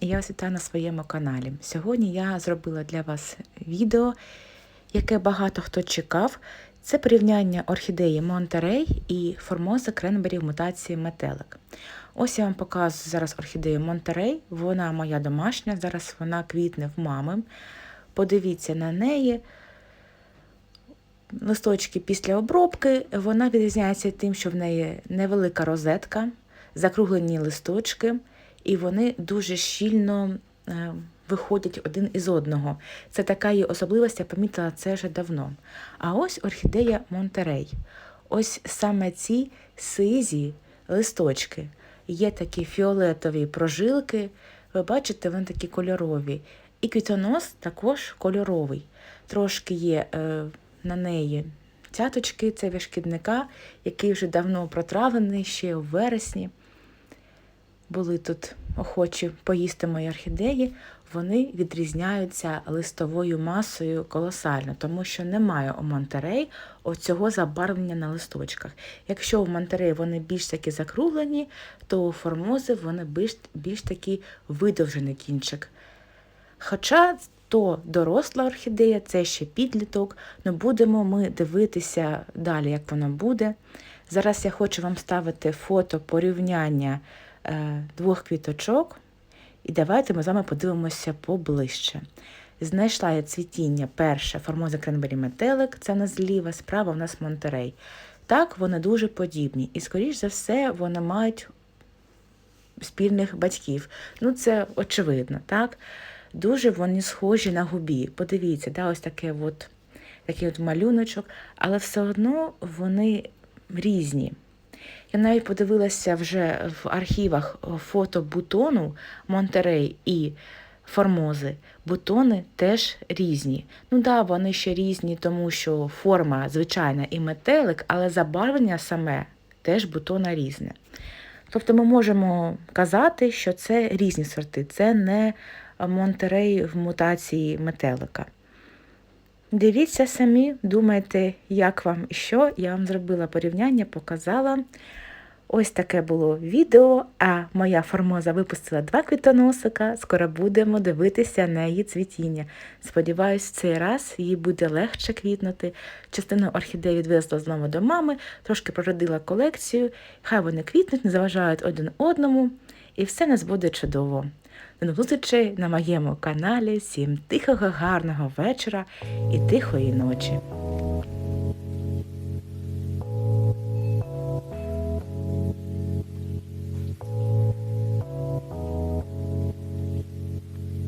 я вас вітаю на своєму каналі. Сьогодні я зробила для вас відео, яке багато хто чекав. Це порівняння орхідеї Монтерей і Формоза Кренбері мутації метелик. Ось я вам показую зараз орхідею Монтерей. Вона моя домашня, зараз вона квітне в мами. Подивіться на неї. Листочки після обробки, вона відрізняється тим, що в неї невелика розетка, закруглені листочки, і вони дуже щільно е, виходять один із одного. Це така її особливість, я помітила це вже давно. А ось орхідея Монтерей. Ось саме ці сизі листочки. Є такі фіолетові прожилки, ви бачите, вони такі кольорові. І квітонос також кольоровий. Трошки є е, на неї цяточки, це від який вже давно протравлений, ще у вересні. Були тут охочі поїсти мої орхідеї, вони відрізняються листовою масою колосально, тому що немає у Монтерей оцього забарвлення на листочках. Якщо у Монтерей вони більш такі закруглені, то у формози вони більш, більш такі видовжений кінчик. Хоча то доросла орхідея, це ще підліток, але будемо ми дивитися далі, як воно буде. Зараз я хочу вам ставити фото порівняння двох квіточок, і давайте ми з вами подивимося поближче. Знайшла я цвітіння перше формоза Кренбері метелик, це у нас зліва, справа у нас Монтерей. Так, вони дуже подібні. І, скоріш за все, вони мають спільних батьків. Ну, це очевидно, так? Дуже вони схожі на губі. Подивіться, да, ось таке от, такий от малюночок, але все одно вони різні. Я навіть подивилася вже в архівах фото бутону Монтерей і Формози. Бутони теж різні. Ну да, вони ще різні, тому що форма звичайна і метелик, але забарвлення саме теж бутона різне. Тобто ми можемо казати, що це різні сорти, це не Монтерей в мутації метелика. Дивіться самі, думайте, як вам і що. Я вам зробила порівняння, показала. Ось таке було відео, а моя формоза випустила два квітоносика. Скоро будемо дивитися на її цвітіння. Сподіваюсь, в цей раз їй буде легше квітнути. Частину орхідеї відвезла знову до мами, трошки прородила колекцію. Хай вони квітнуть, не заважають один одному, і все нас буде чудово. До нових зустрічей на моєму каналі. Всім тихого, гарного вечора і тихої ночі.